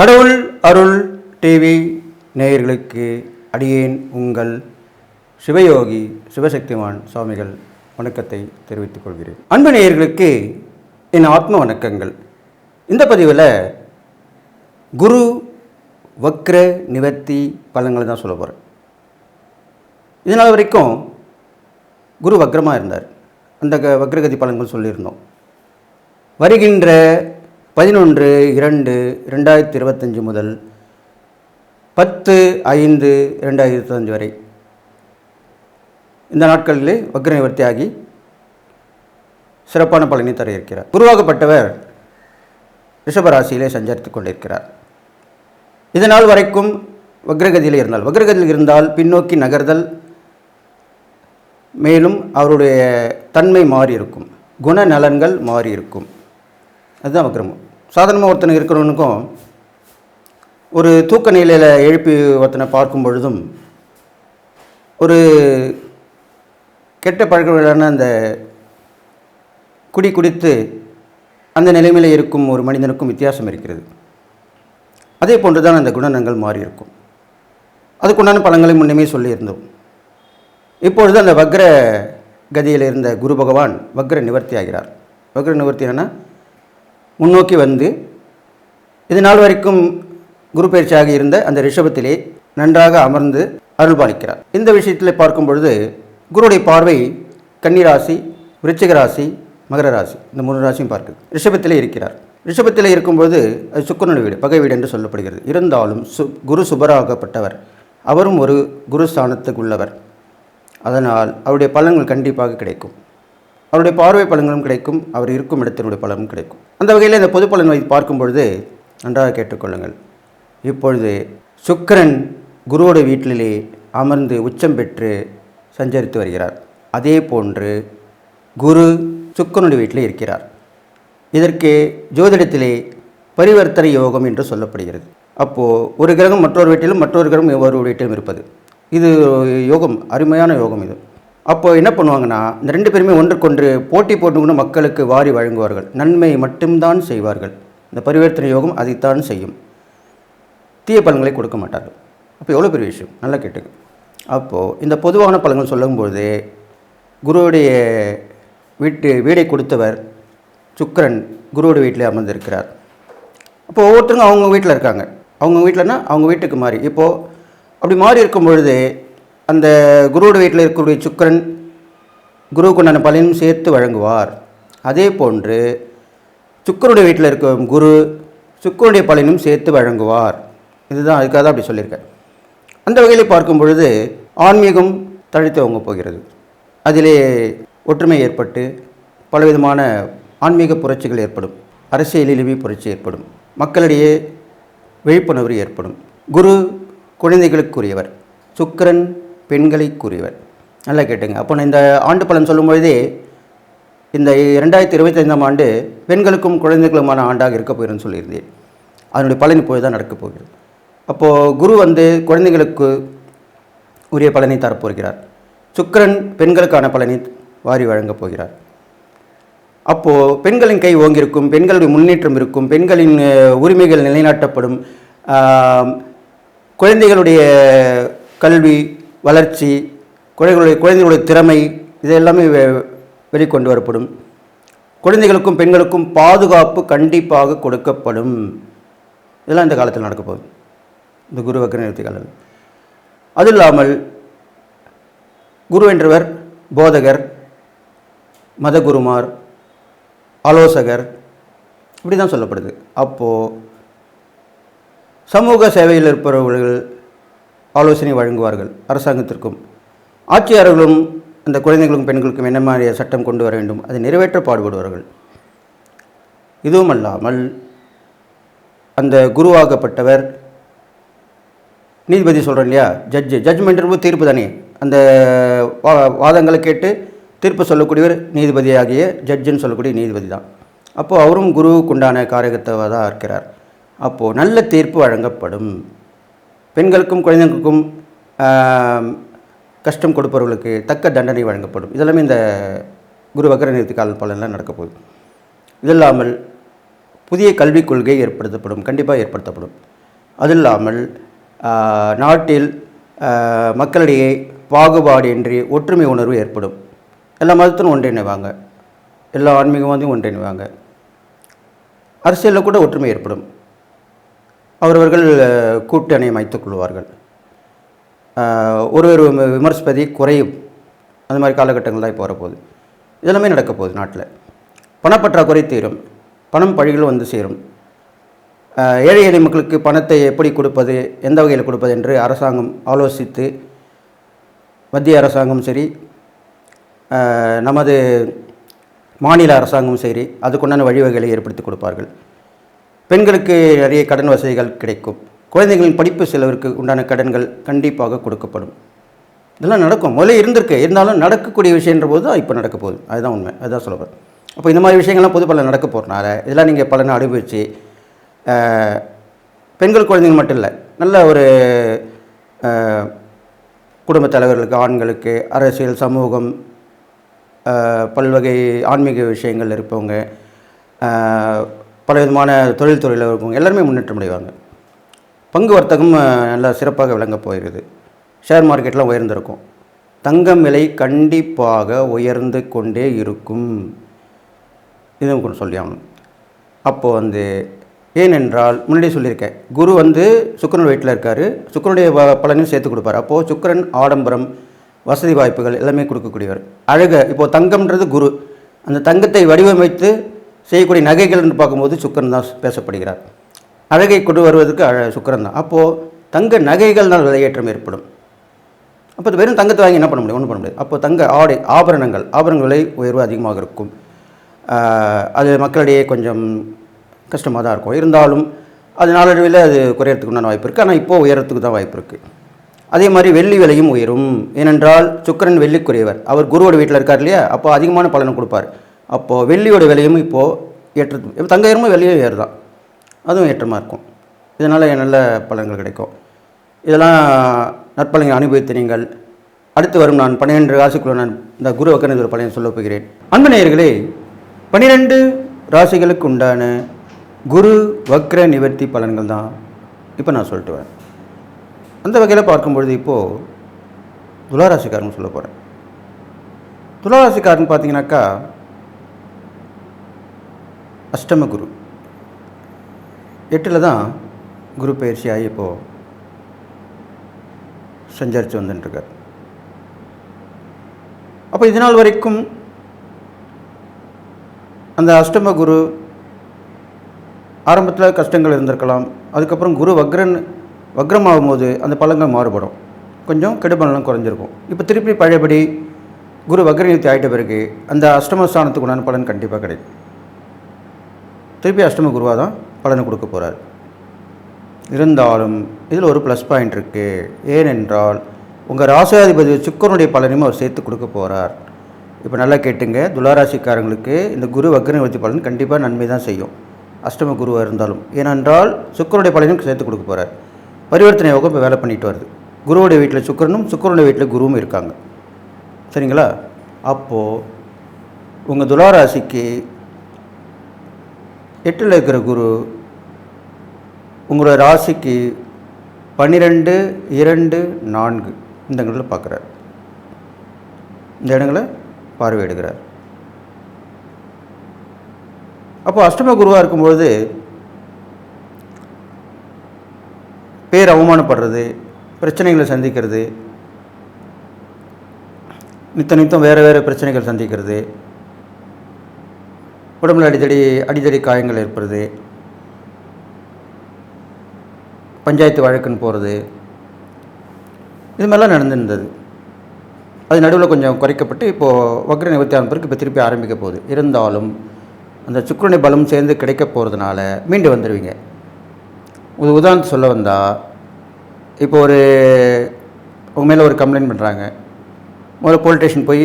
கடவுள் அருள் டிவி நேயர்களுக்கு அடியேன் உங்கள் சிவயோகி சிவசக்திமான் சுவாமிகள் வணக்கத்தை தெரிவித்துக் கொள்கிறேன். அன்பு நேயர்களுக்கு என் ஆத்ம வணக்கங்கள். இந்த பதிவில் குரு வக்ர நிவர்த்தி பலன்களை தான் சொல்ல போகிறேன் இதனால் வரைக்கும் குரு வக்ரமாக இருந்தார். அந்த க- வக்ரகதி பலன்கள் சொல்லியிருந்தோம். வருகின்ற பதினொன்று இரண்டு ரெண்டாயிரத்தி இருபத்தஞ்சி முதல் பத்து ஐந்து ரெண்டாயிரத்தி இருபத்தஞ்சு வரை. இந்த நாட்களிலே வக்ர சிறப்பான பலனை தர இருக்கிறார் குருவாகப்பட்டவர் ரிஷபராசியிலே சஞ்சரித்து கொண்டிருக்கிறார். இதனால் வரைக்கும் வக்ரகதியில் இருந்தால் வக்ரகதியில் இருந்தால் பின்னோக்கி நகர்தல் மேலும் அவருடைய தன்மை மாறி இருக்கும் குணநலன்கள் மாறி இருக்கும் அதுதான் வக்ரமம் சாதாரணமாக ஒருத்தனை இருக்கிறவனுக்கும் ஒரு தூக்க நிலையில் எழுப்பி ஒருத்தனை பார்க்கும் பொழுதும் ஒரு கெட்ட பழக்கங்களான அந்த குடி குடித்து அந்த நிலைமையில் இருக்கும் ஒரு மனிதனுக்கும் வித்தியாசம் இருக்கிறது. அதே போன்று தான் அந்த குணநங்கள் மாறி இருக்கும் அதுக்குண்டான பலன்களை முன்னமே சொல்லியிருந்தோம். இப்பொழுது அந்த வக்ர கதியில் இருந்த குரு பகவான் வக்ர நிவர்த்தி ஆகிறார் வக்ர நிவர்த்தி என்னன்னா முன்னோக்கி வந்து இது நாள் வரைக்கும் குரு பயிற்சியாக இருந்த அந்த ரிஷபத்திலே நன்றாக அமர்ந்து அருள்பாலிக்கிறார். இந்த விஷயத்தில் பார்க்கும் பொழுது குருடைய பார்வை கன்னிராசி விருச்சிக ராசி மகர ராசி இந்த மூணு ராசியும் பார்க்குது. ரிஷபத்திலே இருக்கிறார். ரிஷபத்தில் இருக்கும்போது அது சுக்கரனுடைய வீடு பகை வீடு என்று சொல்லப்படுகிறது. இருந்தாலும் சு குரு சுபராகப்பட்டவர். அவரும் ஒரு குரு ஸ்தானத்துக்கு உள்ளவர் அதனால் அவருடைய பலன்கள் கண்டிப்பாக கிடைக்கும். அவருடைய பார்வை பலன்களும் கிடைக்கும் அவர் இருக்கும் இடத்தினுடைய பலனும் கிடைக்கும். அந்த வகையில் இந்த பொது பலன் வைத்து பார்க்கும் பொழுது நன்றாக கேட்டுக்கொள்ளுங்கள். இப்பொழுது சுக்கரன் குருவோட வீட்டிலே அமர்ந்து உச்சம் பெற்று சஞ்சரித்து வருகிறார். அதே போன்று குரு சுக்கிரனுடைய வீட்டிலே இருக்கிறார். இதற்கு ஜோதிடத்திலே பரிவர்த்தனை யோகம் என்று சொல்லப்படுகிறது. அப்போது ஒரு கிரகம் மற்றொரு வீட்டிலும் மற்றொரு கிரகம் ஒரு வீட்டிலும் இருப்பது. இது யோகம் அருமையான யோகம் இது. அப்போ என்ன பண்ணுவாங்கன்னா இந்த ரெண்டு பேருமே ஒன்றுக்கொன்று போட்டி போட்டுக்கொண்டு மக்களுக்கு வாரி வழங்குவார்கள். நன்மை மட்டும்தான் செய்வார்கள். இந்த பரிவர்த்தனை யோகம் அதைத்தான் செய்யும். தீய பலன்களை கொடுக்க மாட்டார்கள். அப்போ எவ்வளோ பெரிய விஷயம்? நல்லா கேட்டுங்க அப்போது இந்த பொதுவான பலன்கள் சொல்லும்போது குருவுடைய வீட்டு வீடை கொடுத்தவர் சுக்கரன் குருவோட வீட்டில் அமர்ந்திருக்கிறார். அப்போ ஒவ்வொருத்தருங்க அவங்க வீட்டில் இருக்காங்க. அவங்க வீட்டிலனா அவங்க வீட்டுக்கு மாறி. இப்போது அப்படி மாறி இருக்கும் பொழுது அந்த குருவோட வீட்டில் இருக்கக்கூடிய சுக்கிரன் குருவுக்குண்டான பலனும் சேர்த்து வழங்குவார். அதே போன்று சுக்கருடைய வீட்டில் இருக்கும் குரு சுக்கருடைய பலனும் சேர்த்து வழங்குவார். இதுதான் அதுக்காக தான் அப்படி சொல்லியிருக்கேன் அந்த வகையில் பார்க்கும் பொழுது ஆன்மீகம் தழைத்துவங்க போகிறது. அதிலே ஒற்றுமை ஏற்பட்டு பலவிதமான ஆன்மீக புரட்சிகள் ஏற்படும். அரசியலிலுமே புரட்சி ஏற்படும். மக்களிடையே விழிப்புணர்வு ஏற்படும். குரு குழந்தைகளுக்குரியவர். சுக்கிரன் பெண்களை கூறியவர். நல்லா கேட்டுங்க. அப்போ நான் இந்த ஆண்டு பலன் சொல்லும்பொழுதே இந்த இரண்டாயிரத்தி இருபத்தைந்தாம் ஆண்டு பெண்களுக்கும் குழந்தைகளுமான ஆண்டாக இருக்க போகிறேன்னு சொல்லியிருந்தேன். அதனுடைய பலன் இப்போது தான் நடக்கப் போகிறது. அப்போது குரு வந்து குழந்தைகளுக்கு உரிய பலனை தரப்போகிறார் சுக்கரன் பெண்களுக்கான பலனை வாரி வழங்கப் போகிறார். அப்போது பெண்களின் கை ஓங்கியிருக்கும் பெண்களுடைய முன்னேற்றம் இருக்கும் பெண்களின் உரிமைகள் நிலைநாட்டப்படும் குழந்தைகளுடைய கல்வி வளர்ச்சி குழந்தைகளுடைய குழந்தைகளுடைய திறமை இது எல்லாமே வெ- வெளிக்கொண்டு வரப்படும். குழந்தைகளுக்கும் பெண்களுக்கும் பாதுகாப்பு கண்டிப்பாக கொடுக்கப்படும். இதெல்லாம் இந்த காலத்தில் நடக்க போகுது. இந்த குரு வக்ர நிறுத்தி காலம் அது இல்லாமல் குரு என்றவர் போதகர் மதகுருமார் ஆலோசகர் இப்படி தான் சொல்லப்படுது. அப்போது சமூக சேவையில் இருப்பவர்கள் ஆலோசனை வழங்குவார்கள் அரசாங்கத்திற்கும். ஆட்சியாளர்களும் அந்த குழந்தைகளுக்கும் பெண்களுக்கும் என்ன மாதிரி சட்டம் கொண்டு வர வேண்டும்? அதை நிறைவேற்ற பாடுபடுவார்கள். இதுவுமல்லாமல் அந்த குருவாகப்பட்டவர் நீதிபதி சொல்கிறேன் இல்லையா? ஜட்ஜு ஜட்ஜ்மெண்ட் தீர்ப்பு தானே. அந்த வா- வாதங்களை கேட்டு தீர்ப்பு சொல்லக்கூடியவர் நீதிபதியாகிய ஜட்ஜுன்னு சொல்லக்கூடிய நீதிபதி தான். அப்போது அவரும் குருவுக்கு உண்டான தான் இருக்கிறார். அப்போது நல்ல தீர்ப்பு வழங்கப்படும். பெண்களுக்கும் குழந்தைகளுக்கும் கஷ்டம் கொடுப்பவர்களுக்கு தக்க தண்டனை வழங்கப்படும். இதெல்லாமே இந்த குரு வக்கர நிறுத்தி கால பலன்லாம் நடக்கப்போகுது இது இல்லாமல் புதிய கல்விக் கொள்கை ஏற்படுத்தப்படும் கண்டிப்பாக ஏற்படுத்தப்படும். அது இல்லாமல் நாட்டில் மக்களிடையே பாகுபாடு இன்றி ஒற்றுமை உணர்வு ஏற்படும். எல்லா மதத்திலும் ஒன்றிணைவாங்க. எல்லா ஆன்மீகவாதியும் ஒன்றிணைவாங்க. அரசியலில் கூட ஒற்றுமை ஏற்படும். அவரவர்கள் கூட்டணி அமைத்துக் கொள்வார்கள். ஒருவர் விம- விமர்சிப்பதை குறையும். அந்த மாதிரி காலகட்டங்கள் தான் இப்போ வரப்போகுது. இதெல்லாமே நடக்க போகுது நாட்டில். பணப்பற்றாக்குறை தீரும். பணம் பழிகள் வந்து சேரும். ஏழை எளிய மக்களுக்கு பணத்தை எப்படி கொடுப்பது எந்த வகையில் கொடுப்பது என்று அரசாங்கம் ஆலோசித்து மத்திய அரசாங்கம் சரி நமது மாநில அரசாங்கமும் சரி அதுக்குண்டான வழிவகைகளை ஏற்படுத்தி கொடுப்பார்கள். பெண்களுக்கு நிறைய கடன் வசதிகள் கிடைக்கும். குழந்தைகளின் படிப்பு செலவிற்கு உண்டான கடன்கள் கண்டிப்பாக கொடுக்கப்படும். இதெல்லாம் நடக்கும். முதல்ல இருந்திருக்கு. இருந்தாலும் நடக்கக்கூடிய விஷயன்ற போது தான் இப்போ நடக்க போகுது. அதுதான் உண்மை. அதுதான் சொல்லுவேன் அப்போ இந்த மாதிரி விஷயங்கள்லாம் பொது பலன் நடக்க போகிறனால இதெல்லாம் நீங்கள் பலனை அனுபவித்து பெண்கள் குழந்தைங்க மட்டும் இல்லை நல்ல ஒரு ஆஹ், குடும்பத் தலைவர்களுக்கு ஆண்களுக்கு அரசியல் சமூகம் பல்வகை ஆன்மீக விஷயங்கள் இருப்பவங்க பல விதமான தொழில் துறையில் எல்லாருமே முன்னேற்றம் அடைவாங்க. பங்கு வர்த்தகம் நல்லா சிறப்பாக விளங்க போகிறது. ஷேர் மார்க்கெட்லாம் உயர்ந்திருக்கும். தங்கம் விலை கண்டிப்பாக உயர்ந்து கொண்டே இருக்கும். இதுவும் கொஞ்சம் சொல்லியாகணும். அப்போது வந்து ஏனென்றால் முன்னாடியே சொல்லியிருக்கேன். குரு வந்து சுக்கரன் வீட்டில் இருக்கார். சுக்கிரனுடைய ப- பலனையும் சேர்த்து கொடுப்பார். அப்போது சுக்கிரன் ஆடம்பரம் வசதி வாய்ப்புகள் எல்லாமே கொடுக்கக்கூடியவர். அழக இப்போது தங்கம்ன்றது குரு. அந்த தங்கத்தை வடிவமைத்து செய்யக்கூடிய நகைகள்னு பார்க்கும்போது சுக்கரன் தான் பேசப்படுகிறார். அழகை கொண்டு வருவதற்கு அழ சுக்கரன் தான். அப்போது தங்க நகைகள்னால் விலையேற்றம் ஏற்படும். அப்போ வெறும் தங்கத்தை வாங்கி என்ன பண்ண முடியும்? ஒன்றும் பண்ண முடியாது. அப்போ தங்க ஆடை ஆபரணங்கள் ஆபரணங்கள் விலை உயர்வு அதிகமாக இருக்கும். அது மக்களிடையே கொஞ்சம் கஷ்டமாக தான் இருக்கும். இருந்தாலும் அது நாளடைவில் அது குறையறதுக்கு உண்டான வாய்ப்பு இருக்குது ஆனால் இப்போது உயரத்துக்கு தான் வாய்ப்பு இருக்குது அதே மாதிரி வெள்ளி விலையும் உயரும். ஏனென்றால் சுக்கரன் வெள்ளிக்குரியவர். அவர் குருவோட வீட்டில் இருக்கார் இல்லையா? அப்போ அதிகமான பலனை கொடுப்பார். அப்போது வெள்ளியோட விலையும் இப்போது ஏற்றது இப்போ தங்க ஏறுமோ வெள்ளியும் ஏறுதான். அதுவும் ஏற்றமாக இருக்கும். இதனால் நல்ல பலன்கள் கிடைக்கும். இதெல்லாம் நற்பலனை அனுபவித்து நீங்கள் அடுத்து வரும் நான் பன்னிரெண்டு ராசிக்குள்ள நான் இந்த குரு வக்கரன் ஒரு பலன் சொல்லப் போகிறேன். அன்பு நேயர்களே பன்னிரெண்டு ராசிகளுக்கு உண்டான குரு வக்ர நிவர்த்தி பலன்கள் தான் இப்போ நான் சொல்லிட்டு வரேன். அந்த வகையில் பார்க்கும்பொழுது இப்போது துளாராசிக்காரன் சொல்ல போகிறேன் துளாராசிக்காரன் பார்த்தீங்கன்னாக்கா அஷ்டம குரு. எட்டில் தான் குரு பயிற்சி ஆகி இப்போது சஞ்சரித்து வந்துட்டுருக்கார் அப்போ இது நாள் வரைக்கும் அந்த அஷ்டம குரு ஆரம்பத்தில் கஷ்டங்கள் இருந்திருக்கலாம். அதுக்கப்புறம் குரு வக்ரன் வக்ரமாகும் போது அந்த பழங்கள் மாறுபடும். கொஞ்சம் கெடுபலனும் குறைஞ்சிருக்கும். இப்போ திருப்பி பழையபடி குரு வக்ரநிவர்த்தி ஆகிட்ட பிறகு அந்த அஷ்டமஸ்தானத்துக்குண்டான உண்டான பலன் கண்டிப்பாக கிடைக்கும். திருப்பி அஷ்டம குருவாக தான் பலனை கொடுக்க போகிறார் இருந்தாலும் இதில் ஒரு ப்ளஸ் பாயிண்ட் இருக்குது ஏனென்றால் உங்கள் ராசாதிபதி சுக்கரனுடைய பலனையும் அவர் சேர்த்து கொடுக்க போகிறார் இப்போ நல்லா கேட்டுங்க. துளாராசிக்காரங்களுக்கு இந்த குரு வக்ரநிவர்த்தி பலன் கண்டிப்பாக நன்மை தான் செய்யும். அஷ்டம குருவாக இருந்தாலும். ஏனென்றால் சுக்கரனுடைய பலனையும் சேர்த்து கொடுக்க போகிறார் பரிவர்த்தனை யோகம் இப்போ வேலை பண்ணிட்டு வருது. குருவுடைய வீட்டில் சுக்கரனும் சுக்கரனுடைய வீட்டில் குருவும் இருக்காங்க. சரிங்களா? அப்போது உங்கள் துளாராசிக்கு எட்டில் இருக்கிற குரு உங்களோட ராசிக்கு பன்னிரெண்டு இரண்டு நான்கு இந்த இடங்களில் பார்க்குறார். இந்த இடங்களை பார்வையிடுகிறார். அப்போ அஷ்டம குருவாக இருக்கும்பொழுது பேர் அவமானப்படுறது பிரச்சனைகளை சந்திக்கிறது நித்த நித்தம் வேறு வேறு பிரச்சனைகள் சந்திக்கிறது உடம்புல அடித்தடி அடித்தடி காயங்கள் ஏற்படுது. பஞ்சாயத்து வழக்குன்னு போகிறது இது மாதிரிலாம் நடந்துருந்தது. அது நடுவில் கொஞ்சம் குறைக்கப்பட்டு இப்போது வக்ர நிவர்த்தி ஆன பிறகு இப்போ திருப்பி ஆரம்பிக்க போகுது. இருந்தாலும் அந்த சுக்கரனை பலம் சேர்ந்து கிடைக்க போகிறதுனால மீண்டு வந்துடுவீங்க ஒரு உதாரணத்து சொல்ல வந்தால் இப்போ ஒரு உங்கள் மேலே ஒரு கம்ப்ளைண்ட் பண்ணுறாங்க முதல்ல போலீஸ் ஸ்டேஷன் போய்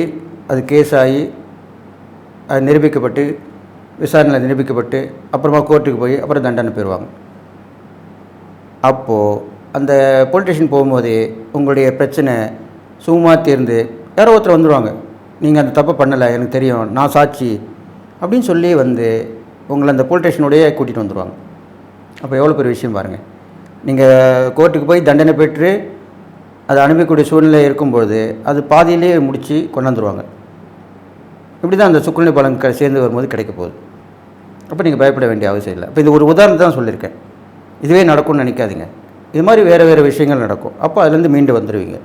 அது கேஸ் ஆகி அது நிரூபிக்கப்பட்டு விசாரணையில் நிரூபிக்கப்பட்டு அப்புறமா கோர்ட்டுக்கு போய் அப்புறம் தண்டனை பெறுவாங்க. அப்போது அந்த போலீஸ் ஸ்டேஷன் போகும்போது உங்களுடைய பிரச்சனை சும்மா தீர்ந்து யாரோ ஒருத்தர் வந்துடுவாங்க நீங்கள் அந்த தப்பை பண்ணலை எனக்கு தெரியும் நான் சாட்சி அப்படின்னு சொல்லி வந்து உங்களை அந்த போலீஸ் கூட்டிகிட்டு வந்துடுவாங்க அப்போ எவ்வளோ பெரிய விஷயம் பாருங்கள் நீங்கள் கோர்ட்டுக்கு போய் தண்டனை பெற்று அதை அனுப்பக்கூடிய சூழ்நிலை இருக்கும்பொழுது அது பாதியிலேயே முடித்து கொண்டாந்துருவாங்க. இப்படி தான் அந்த சுக்குநிலை பலன் சேர்ந்து வரும்போது கிடைக்க போகுது. அப்போ நீங்கள் பயப்பட வேண்டிய அவசியம் இல்லை. இப்போ இது ஒரு உதாரணத்தை தான் சொல்லியிருக்கேன். இதுவே நடக்கும்னு நினைக்காதீங்க. இது மாதிரி வேறு வேறு விஷயங்கள் நடக்கும். அப்போ அதுலேருந்து மீண்டு வந்துடுவீங்க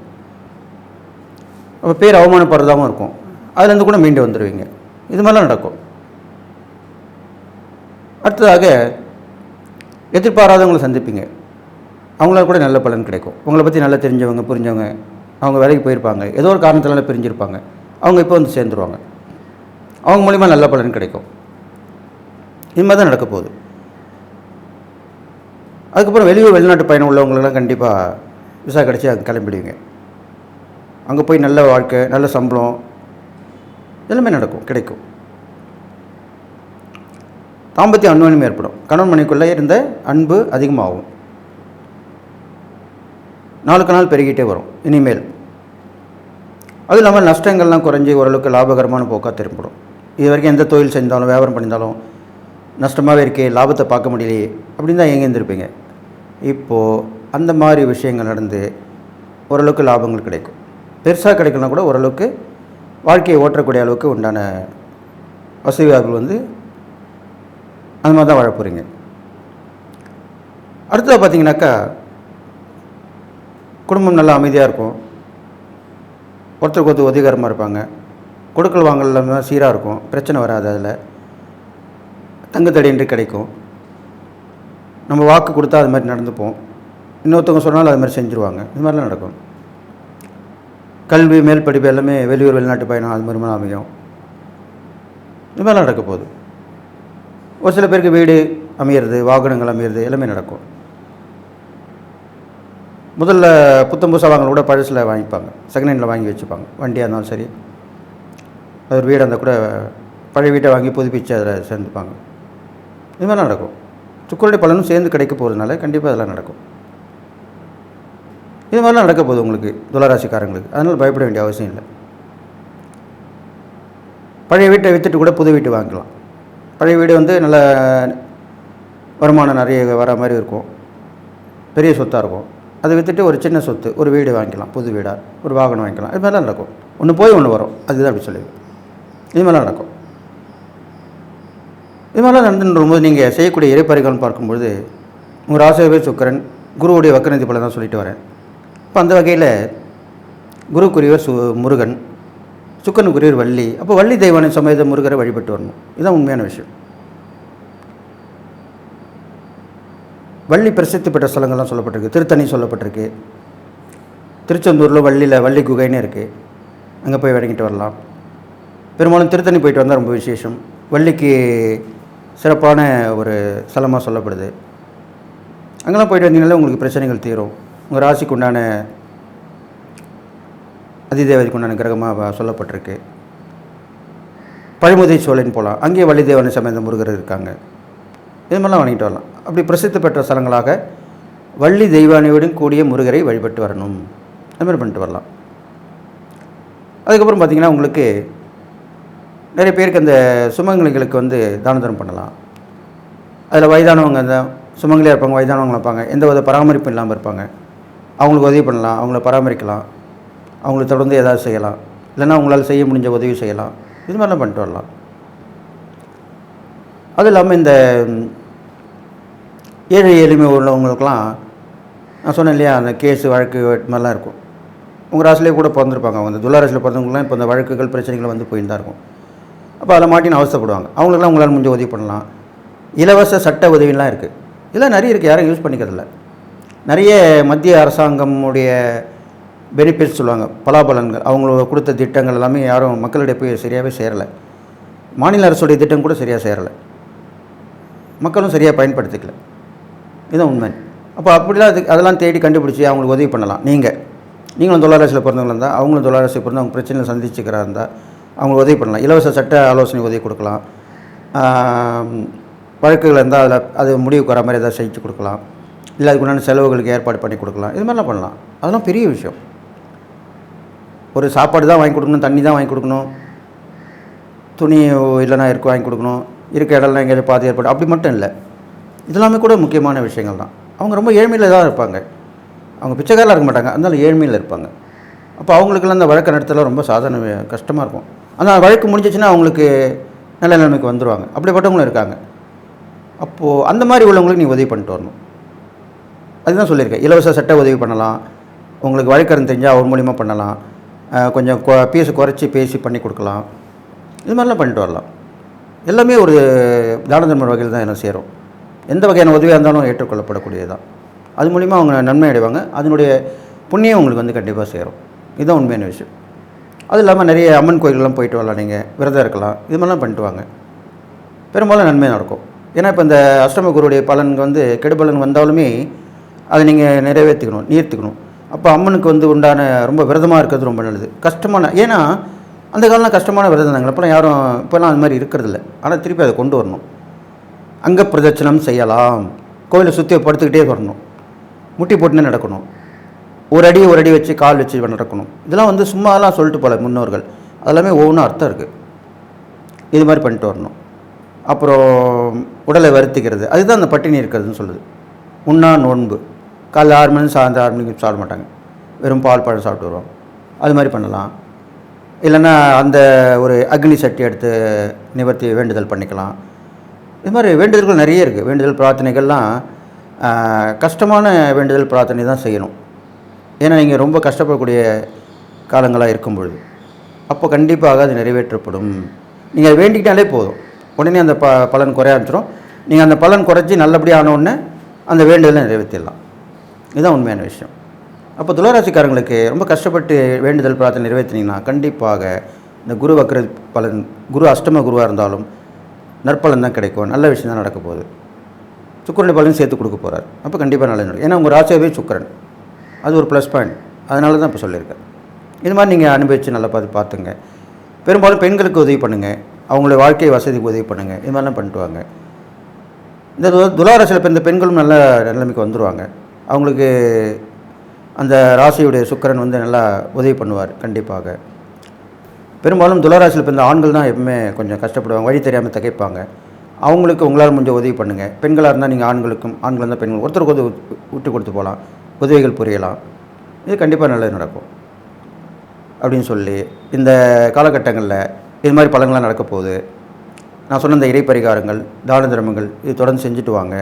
அப்போ பேர் அவமானப்படுறதாகவும் இருக்கும். அதுலேருந்து கூட மீண்டு வந்துடுவீங்க இது மாதிரிலாம் நடக்கும். அடுத்ததாக எதிர்பாராதவங்களை சந்திப்பீங்க. அவங்களால கூட நல்ல பலன் கிடைக்கும். உங்களை பற்றி நல்லா தெரிஞ்சவங்க புரிஞ்சவங்க அவங்க வேலைக்கு போயிருப்பாங்க. ஏதோ ஒரு காரணத்தினால பிரிஞ்சிருப்பாங்க. அவங்க இப்போ வந்து சேர்ந்துருவாங்க. அவங்க மூலிமா நல்ல பலன் கிடைக்கும். இது மாதிரி தான் நடக்க போகுது. அதுக்கப்புறம் வெளியூர் வெளிநாட்டு பயணம் உள்ளவங்களெல்லாம் கண்டிப்பாக விசா கிடச்சி அங்கே கிளம்பிடுவீங்க. அங்கே போய் நல்ல வாழ்க்கை நல்ல சம்பளம் எல்லாமே நடக்கும் கிடைக்கும். தாம்பத்திய அன்வயம் ஏற்படும். கணவன் மனைக்குள்ளே இருந்த அன்பு அதிகமாகும். நாளுக்கு நாள் பெருகிட்டே வரும் இனிமேல். அதுவும் இல்லாமல் நஷ்டங்கள்லாம் குறைஞ்சி ஓரளவுக்கு லாபகரமான போக்காக திரும்பிடும் இது வரைக்கும் எந்த தொழில் செஞ்சாலும் வியாபாரம் பண்ணியிருந்தாலும் நஷ்டமாகவே இருக்கே லாபத்தை பார்க்க முடியலையே அப்படின்னு தான் ஏங்கியிருந்திருப்பீங்க இப்போது அந்த மாதிரி விஷயங்கள் நடந்து ஓரளவுக்கு லாபங்கள் கிடைக்கும். பெருசாக கிடைக்கலனா கூட ஓரளவுக்கு வாழ்க்கையை ஓட்டக்கூடிய அளவுக்கு உண்டான வசதி வந்து அந்த மாதிரி தான் வாழ போகிறீங்க அடுத்ததாக பார்த்தீங்கன்னாக்கா குடும்பம் நல்லா அமைதியாக இருக்கும். ஒருத்தருக்கு ஒருத்தர் உதவிகரமாக இருப்பாங்க. கொடுக்கல் வாங்கல் எல்லாமே சீராக இருக்கும். பிரச்சனை வராது அதில். தங்குத்தடையின்றி கிடைக்கும். நம்ம வாக்கு கொடுத்தா அது மாதிரி நடந்துப்போம். இன்னொருத்தவங்க சொன்னாலும் அது மாதிரி செஞ்சுருவாங்க. இது மாதிரிலாம் நடக்கும். கல்வி மேல் படிப்பு எல்லாமே வெளியூர் வெளிநாட்டு பயணம் அது மாதிரிலாம் அமையும். இது மாதிரிலாம் நடக்க போகுது. ஒரு சில பேருக்கு வீடு அமையிறது வாகனங்கள் அமையிறது எல்லாமே நடக்கும். முதல்ல புத்தம் புதுசாக வாங்கல கூட பழசில் வாங்கிப்பாங்க. செகண்ட் ஹேண்டில் வாங்கி வச்சுப்பாங்க. வண்டியாக இருந்தாலும் சரி. அது ஒரு வீடாக இருந்தால் கூட பழைய வீட்டை வாங்கி புதுப்பிச்சு அதில் சேர்ந்துப்பாங்க. இது மாதிரிலாம் நடக்கும். சுக்கரடி பலனும் சேர்ந்து கிடைக்க போகிறதுனால கண்டிப்பாக அதெல்லாம் நடக்கும். இது மாதிரிலாம் நடக்க போகுது உங்களுக்கு துளராசிக்காரங்களுக்கு. அதனால் பயப்பட வேண்டிய அவசியம் இல்லை. பழைய வீட்டை விற்றுட்டு கூட புது வீட்டு வாங்கிக்கலாம் பழைய வீடு வந்து நல்ல வருமானம் நிறைய வர மாதிரி இருக்கும். பெரிய சொத்தாக இருக்கும். அதை விற்றுட்டு ஒரு சின்ன சொத்து ஒரு வீடு வாங்கிக்கலாம் புது வீடாக ஒரு வாகனம் வாங்கிக்கலாம். இது மாதிரிலாம் நடக்கும். ஒன்று போய் ஒன்று வரும். அதுதான் அப்படி சொல்லுவேன் இது மாதிரிலாம் நடக்கும். இது மாதிரிலாம் நடந்துருக்கும்போது நீங்கள் செய்யக்கூடிய இறைப்பறிகள் பார்க்கும்பொழுது உங்கள் ராசியாவே சுக்கரன் குருவுடைய வக்கரந்தி பலன் தான் சொல்லிட்டு வரேன் இப்போ அந்த வகையில் குருக்குரியவர் சு முருகன் சுக்கனுக்குரியவர் வள்ளி. அப்போ வள்ளி தெய்வானை சமேத முருகரை வழிபட்டு வரணும். இதுதான் உண்மையான விஷயம். வள்ளி பிரசித்தி பெற்ற ஸ்தலங்கள்லாம் சொல்லப்பட்டிருக்கு. திருத்தணி சொல்லப்பட்டிருக்கு. திருச்செந்தூரில் வள்ளியில் வள்ளி குகைன்னு இருக்குது அங்கே போய் வணங்கிட்டு வரலாம். பெரும்பாலும் திருத்தணி போயிட்டு வந்தால் ரொம்ப விசேஷம். வள்ளிக்கு சிறப்பான ஒரு ஸ்தலமாக சொல்லப்படுது. அங்கெல்லாம் போயிட்டு வந்தீங்கனாலே உங்களுக்கு பிரச்சனைகள் தீரும். உங்கள் ராசிக்கு உண்டான அதிதேவதிக்கு உண்டான கிரகமாக சொல்லப்பட்டிருக்கு. பழமுதை சோழன் போகலாம் அங்கேயே வள்ளி தேவனை சமேத முருகர் இருக்காங்க. இது மாதிரிலாம் வணங்கிட்டு வரலாம். அப்படி பிரசித்தி பெற்ற ஸ்தலங்களாக வள்ளி தெய்வானையுடன் கூடிய முருகரை வழிபட்டு வரணும். அதுமாதிரி பண்ணிட்டு வரலாம். அதுக்கப்புறம் பார்த்திங்கன்னா உங்களுக்கு நிறைய பேருக்கு அந்த சுமங்கலிகளுக்கு வந்து தான பண்ணலாம். அதில் வயதானவங்க அந்த சுமங்கலியாக இருப்பாங்க வயதானவங்க இருப்பாங்க எந்த வித பராமரிப்பும் இல்லாமல் இருப்பாங்க. அவங்களுக்கு உதவி பண்ணலாம் அவங்கள பராமரிக்கலாம் அவங்களுக்கு தொடர்ந்து ஏதாவது செய்யலாம். இல்லைன்னா அவங்களால் செய்ய முடிஞ்ச உதவி செய்யலாம். இது மாதிரிலாம் பண்ணிட்டு வரலாம். அது இல்லாமல் இந்த ஏழை எளிமை உள்ளவங்களுக்கெல்லாம் நான் சொன்னேன் இல்லையா அந்த கேஸு வழக்கு இது மாதிரிலாம் இருக்கும். உங்கள் ராசிலே கூட பிறந்திருப்பாங்க அவங்க. இந்த துளாராசியில் பிறந்தவங்களாம் இப்போ இந்த வழக்குகள் பிரச்சனைகள் வந்து போயிருந்தா இருக்கும். அப்போ அதில் மாட்டின்னு அவசரப்படுவாங்க. அவங்களுக்குலாம் உங்களால் முடிஞ்ச உதவி பண்ணலாம். இலவச சட்ட உதவிலாம் இருக்குது இதெல்லாம் நிறைய இருக்குது யாரும் யூஸ் பண்ணிக்கிறதில்ல. நிறைய மத்திய அரசாங்கமுடைய பெனிஃபிட்ஸ் சொல்லுவாங்க. பலாபலன்கள். அவங்க கொடுத்த திட்டங்கள் எல்லாமே யாரும் மக்களிடையே போய் சரியாகவே சேரலை. மாநில அரசுடைய திட்டம் கூட சரியாக சேரலை. மக்களும் சரியாக பயன்படுத்திக்கல. இதுதான் உண்மை. அப்போ அப்படிலாம் அது அதெல்லாம் தேடி கண்டுபிடிச்சி அவங்களுக்கு உதவி பண்ணலாம். நீங்கள் நீங்களும் தொழிலாளர்ஸில் பிறந்தவங்களாக இருந்தால் அவங்களும் தொழிலாளர்ஸில் பிறந்து அவங்க பிரச்சனையில் சந்திச்சுக்கிறா இருந்தால் அவங்களுக்கு உதவி பண்ணலாம். இலவச சட்ட ஆலோசனை உதவி கொடுக்கலாம். வழக்குகள் இருந்தால் அதில் அது முடிவுக்கு வர மாதிரி ஏதாவது செஞ்சு கொடுக்கலாம். இல்லை அதுக்குண்டான செலவுகளுக்கு ஏற்பாடு பண்ணி கொடுக்கலாம். இது மாதிரிலாம் பண்ணலாம். அதெல்லாம் பெரிய விஷயம். ஒரு சாப்பாடு தான் வாங்கி கொடுக்கணும் தண்ணி தான் வாங்கி கொடுக்கணும். துணி இல்லைனா இருக்கு வாங்கி கொடுக்கணும். இருக்க இடம்லாம் எங்கேயாவது பாதி ஏற்பாடு அப்படி மட்டும் இல்லை. இதெல்லாமே கூட முக்கியமான விஷயங்கள் தான். அவங்க ரொம்ப ஏழ்மையில் தான் இருப்பாங்க. அவங்க பிச்சைக்காரில் இருக்க மாட்டாங்க. அதனால ஏழ்மையில் இருப்பாங்க. அப்போ அவங்களுக்கெல்லாம் அந்த வழக்கு நடத்தலாம் ரொம்ப சாதாரண கஷ்டமாக இருக்கும். ஆனால் வழக்கு முடிஞ்சிச்சுன்னா அவங்களுக்கு நல்ல நிலைமைக்கு வந்துடுவாங்க அப்படிப்பட்டவங்களும் இருக்காங்க. அப்போது அந்த மாதிரி உள்ளவங்களுக்கு நீ உதவி பண்ணிட்டு வரணும். அதுதான் சொல்லியிருக்கேன். இலவச சட்ட உதவி பண்ணலாம். உங்களுக்கு வழக்கறிஞர் தெரிஞ்சால் அவர் மூலிமா பண்ணலாம். கொஞ்சம் கொ- பீஸு குறைச்சி பேசி பண்ணி கொடுக்கலாம். இது மாதிரிலாம் பண்ணிட்டு வரலாம். எல்லாமே ஒரு தான தர்ம வகையில் தான் என்ன செய்கிறோம் எந்த வகையான உதவியாக இருந்தாலும் ஏற்றுக்கொள்ளப்படக்கூடியது தான் அது மூலிமா அவங்க நன்மை அடைவாங்க. அதனுடைய புண்ணியம் உங்களுக்கு வந்து கண்டிப்பாக சேரும். இதுதான் உண்மையான விஷயம். அது இல்லாமல் நிறைய அம்மன் கோயிலெலாம் போயிட்டு வரலாம் நீங்கள் விரதம் இருக்கலாம். இது மாதிரிலாம் பண்ணிட்டு வாங்க. பெரும்பாலும் நன்மை நடக்கும். ஏன்னா இப்போ இந்த அஷ்டம குருவுடைய பலன் வந்து கெடுபலன் வந்தாலுமே அதை நீங்கள் நிறைவேற்றிக்கணும் நீர்த்துக்கணும். அப்போ அம்மனுக்கு வந்து உண்டான ரொம்ப விரதமாக இருக்கிறது ரொம்ப நல்லது. கஷ்டமான ஏன்னா அந்த காலம்லாம் கஷ்டமான விரதம் தாங்க. அப்போலாம் யாரும் இப்போலாம் அது மாதிரி இருக்கிறதில்ல. ஆனால் திருப்பி அதை கொண்டு வரணும். அங்க பிரதட்சணம் செய்யலாம். கோயிலை சுற்றி படுத்துக்கிட்டே வரணும். முட்டி போட்டுன்னு நடக்கணும். ஒரு அடி ஒரு அடி வச்சு கால் வச்சு நடக்கணும். இதெல்லாம் வந்து சும்மாலாம் சொல்லிட்டு போகல முன்னோர்கள். அதெல்லாமே ஒவ்வொன்றும் அர்த்தம் இருக்குது இது மாதிரி பண்ணிட்டு வரணும். அப்புறம் உடலை வருத்திக்கிறது. அதுதான் அந்த பட்டினி இருக்கிறதுன்னு சொல்லுது. உண்ணா நோன்பு. காலைல ஆறு மணி சாயந்தரம் ஆறு மணிக்கு சாப்பிட மாட்டாங்க. வெறும் பால் பழம் சாப்பிட்டு வருவோம். அது மாதிரி பண்ணலாம். இல்லைன்னா அந்த ஒரு அக்னி சட்டி எடுத்து நிவர்த்தி வேண்டுதல் பண்ணிக்கலாம். இது மாதிரி வேண்டுதல்கள் நிறைய இருக்குது வேண்டுதல் பிரார்த்தனைகள்லாம் கஷ்டமான வேண்டுதல் பிரார்த்தனை தான் செய்யணும். ஏன்னா நீங்கள் ரொம்ப கஷ்டப்படக்கூடிய காலங்களாக இருக்கும் பொழுது அப்போ கண்டிப்பாக அது நிறைவேற்றப்படும். நீங்கள் வேண்டிக்கிட்டாலே போதும். உடனே அந்த ப பலன் குறைய ஆரம்பிச்சிடும் நீங்கள் அந்த பலன் குறைச்சி நல்லபடியாக ஆனவுடனே அந்த வேண்டுதலை நிறைவேற்றிடலாம். இதுதான் உண்மையான விஷயம். அப்போ துளராசிக்காரங்களுக்கு ரொம்ப கஷ்டப்பட்டு வேண்டுதல் பிரார்த்தனை நிறைவேற்றினீங்கன்னா கண்டிப்பாக இந்த குரு வக்ர பலன் குரு அஷ்டம குருவாக இருந்தாலும் நற்பலன் தான் கிடைக்கும். நல்ல விஷயம் தான் நடக்க போகுது. சுக்கரனுடைய பலன் சேர்த்து கொடுக்க போகிறார் அப்போ கண்டிப்பாக நல்லது நடக்கும். ஏன்னா உங்கள் ராசியாவே சுக்கரன். அது ஒரு ப்ளஸ் பாயிண்ட் அதனால தான் இப்போ சொல்லியிருக்கேன். இது மாதிரி நீங்கள் அனுபவித்து நல்லா பார்த்து பார்த்துங்க. பெரும்பாலும் பெண்களுக்கு உதவி பண்ணுங்கள் அவங்களுடைய வாழ்க்கை வசதிக்கு உதவி பண்ணுங்கள் இது மாதிரிலாம் பண்ணிட்டு வாங்க. இந்த துலாராசியில் இப்போ பிறந்த பெண்களும் நல்ல நிலைமைக்கு வந்துடுவாங்க அவங்களுக்கு அந்த ராசியுடைய சுக்கிரன் வந்து நல்லா உதவி பண்ணுவார் கண்டிப்பாக. பெரும்பாலும் துளாராசியில் பிறந்த ஆண்கள் தான் எப்பவுமே கொஞ்சம் கஷ்டப்படுவாங்க வழி தெரியாமல் தகைப்பாங்க. அவங்களுக்கு உங்களால் முடிஞ்ச உதவி பண்ணுங்கள் பெண்களாக இருந்தால் நீங்கள் ஆண்களுக்கும் ஆண்கள் இருந்தால் பெண்கள் ஒருத்தருக்கு உதவி விட்டு கொடுத்து போகலாம். உதவிகள் புரியலாம். இது கண்டிப்பாக நல்லது நடக்கும். அப்படின்னு சொல்லி இந்த காலகட்டங்களில் இது மாதிரி பலன்கள்லாம் நடக்க போகுது நான் சொன்ன இந்த இடைப்பரிகாரங்கள் தான தர்மங்கள் இது தொடர்ந்து செஞ்சுட்டு வாங்க.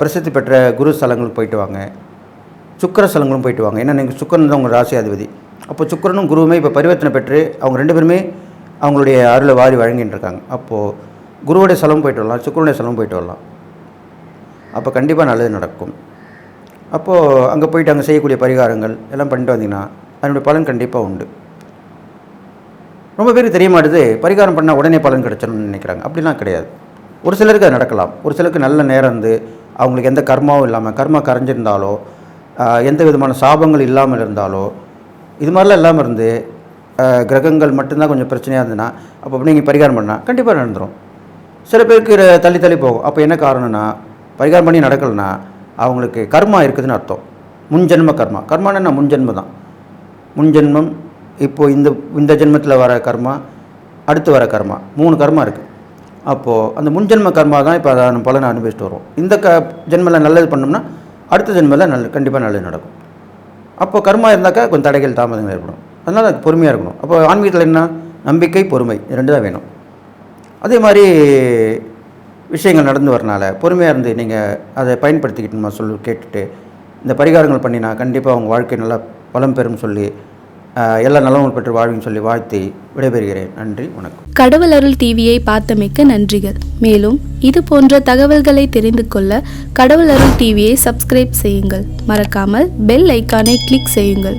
பிரசித்தி பெற்ற குரு ஸ்தலங்களுக்கு போயிட்டு வாங்க. சுக்கிர ஸ்தலங்களும் போயிட்டு வாங்க. ஏன்னா நீங்கள் சுக்கரன் தான் உங்கள் ராசி அதிபதி அப்போ சுக்கிரனும் குருவுமே இப்போ பரிவர்த்தனை பெற்று அவங்க ரெண்டு பேருமே அவங்களுடைய அருளை வாரி வழங்கிட்டு இருக்காங்க. அப்போது குருவுடைய ஸ்தலம் போயிட்டு வரலாம் சுக்கரனுடைய ஸ்தலம் போயிட்டு வரலாம். அப்போ கண்டிப்பாக நல்லது நடக்கும். அப்போது அங்கே போயிட்டு அங்கே செய்யக்கூடிய பரிகாரங்கள் எல்லாம் பண்ணிட்டு வந்தீங்கன்னா அதனுடைய பலன் கண்டிப்பாக உண்டு. ரொம்ப பேருக்கு தெரிய மாட்டுது பரிகாரம் பண்ணால் உடனே பலன் கிடைச்சிடணும்னு நினைக்கிறாங்க. அப்படிலாம் கிடையாது. ஒரு சிலருக்கு அது நடக்கலாம். ஒரு சிலருக்கு நல்ல நேரம் இருந்து அவங்களுக்கு எந்த கர்மாவும் இல்லாமல் கர்மா கரைஞ்சிருந்தாலோ எந்த விதமான சாபங்கள் இல்லாமல் இருந்தாலோ இது மாதிரிலாம் இல்லாமல் இருந்து கிரகங்கள் மட்டும்தான் கொஞ்சம் பிரச்சனையாக இருந்ததுன்னா அப்போ நீங்கள் பரிகாரம் பண்ணால் கண்டிப்பாக நடந்துடும் சில பேருக்கு தள்ளி தள்ளி போகும். அப்போ என்ன காரணம்னா பரிகாரம் பண்ணி நடக்கலைன்னா அவங்களுக்கு கர்மா இருக்குதுன்னு அர்த்தம். முன்ஜென்ம கர்மா. கர்மானா என்ன முன்ஜென்ம தான் முன்ஜென்மம் இப்போது இந்த இந்த ஜென்மத்தில் வர கர்மா அடுத்து வர கர்மா மூணு கர்மா இருக்குது அப்போது அந்த முன்ஜென்ம கர்மா தான் இப்போ அதை பலனை அனுபவிச்சுட்டு வரும் இந்த க ஜென்மில் நல்லது பண்ணோம்னா அடுத்த ஜென்மில் நல்ல கண்டிப்பாக நல்லது நடக்கும். அப்போ கர்மா இருந்தாக்கா கொஞ்சம் தடைகள் தாமதங்கள் ஏற்படும். அதனால் அது பொறுமையாக இருக்கணும். அப்போ ஆன்மீகத்தில் என்ன? நம்பிக்கை பொறுமை. ரெண்டு தான் வேணும். அதே மாதிரி விஷயங்கள் நடந்து வரனால பொறுமையாக இருந்து நீங்கள் அதை பயன்படுத்திக்கிட்டுமா சொல்லு சொல்லி கேட்டுட்டு இந்த பரிகாரங்கள் பண்ணினா கண்டிப்பாக உங்கள் வாழ்க்கை நல்லா பலம் பெறும் சொல்லி எல்லா நலமும் பெற்று வாழ்வின்னு சொல்லி வாழ்த்தி விடைபெறுகிறேன். நன்றி வணக்கம். கடவுள் அருள் டிவியை பார்த்தமைக்க நன்றிகள். மேலும் இது போன்ற தகவல்களை தெரிந்து கொள்ள கடவுள் அருள் டிவியை சப்ஸ்கிரைப் செய்யுங்கள். மறக்காமல் பெல் ஐக்கானை கிளிக் செய்யுங்கள்.